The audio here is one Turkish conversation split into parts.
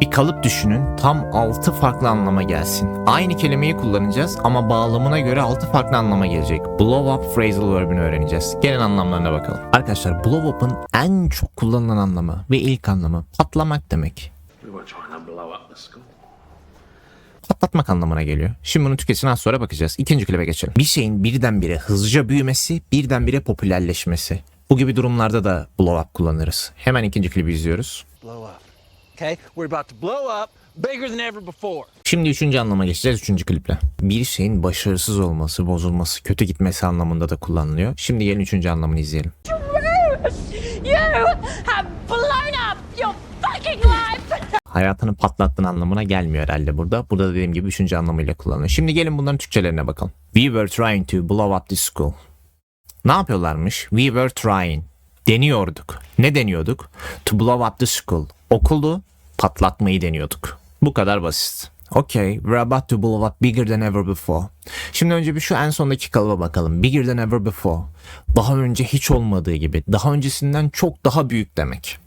Bir kalıp düşünün tam 6 farklı anlama gelsin. Aynı kelimeyi kullanacağız ama bağlamına göre 6 farklı anlama gelecek. Blow up phrasal verb'ini öğreneceğiz. Gelin anlamlarına bakalım. Arkadaşlar blow up'ın en çok kullanılan anlamı ve ilk anlamı patlamak demek. Patlatmak anlamına geliyor. Şimdi bunu tüketine az sonra bakacağız. İkinci klibe geçelim. Bir şeyin birdenbire hızlıca büyümesi, birdenbire popülerleşmesi. Bu gibi durumlarda da blow up kullanırız. Hemen ikinci klibi izliyoruz. blow up. Okay? We're about to blow up bigger than ever before. Şimdi üçüncü anlama geçeceğiz üçüncü kliple. Bir şeyin başarısız olması, bozulması, kötü gitmesi anlamında da kullanılıyor. Şimdi gelin üçüncü anlamını izleyelim. You have blown up your fucking life! Hayatını patlattığın anlamına gelmiyor herhalde burada. Burada dediğim gibi üçüncü anlamıyla kullanılıyor. Şimdi gelin bunların Türkçelerine bakalım. We were trying to blow up the school. Ne yapıyorlarmış? We were trying. Deniyorduk. Ne deniyorduk? To blow up the school. Okulu patlatmayı deniyorduk. Bu kadar basit. Okay, we're about to blow up bigger than ever before. Şimdi önce bir şu en sondaki kalıba bakalım. Bigger than ever before. Daha önce hiç olmadığı gibi. Daha öncesinden çok daha büyük demek.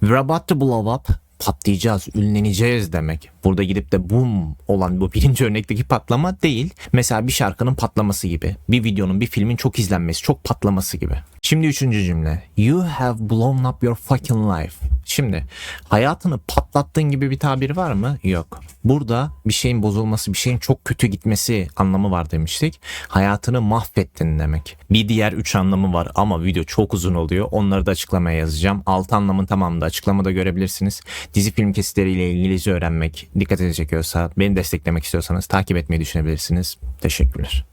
We're about to blow up. Patlayacağız, ünleneceğiz demek. Burada gidip de boom olan bu birinci örnekteki patlama değil. Mesela bir şarkının patlaması gibi. Bir videonun, bir filmin çok izlenmesi, çok patlaması gibi. Şimdi üçüncü cümle. You have blown up your fucking life. Şimdi hayatını patlattığın gibi bir tabir var mı? Yok. Burada bir şeyin bozulması, bir şeyin çok kötü gitmesi anlamı var demiştik. Hayatını mahvettin demek. Bir diğer üç anlamı var ama video çok uzun oluyor. Onları da açıklamaya yazacağım. Altı anlamın tamamını da açıklamada görebilirsiniz. Dizi film kesitleriyle İngilizce öğrenmek dikkatinizi çekiyorsa, beni desteklemek istiyorsanız takip etmeyi düşünebilirsiniz. Teşekkürler.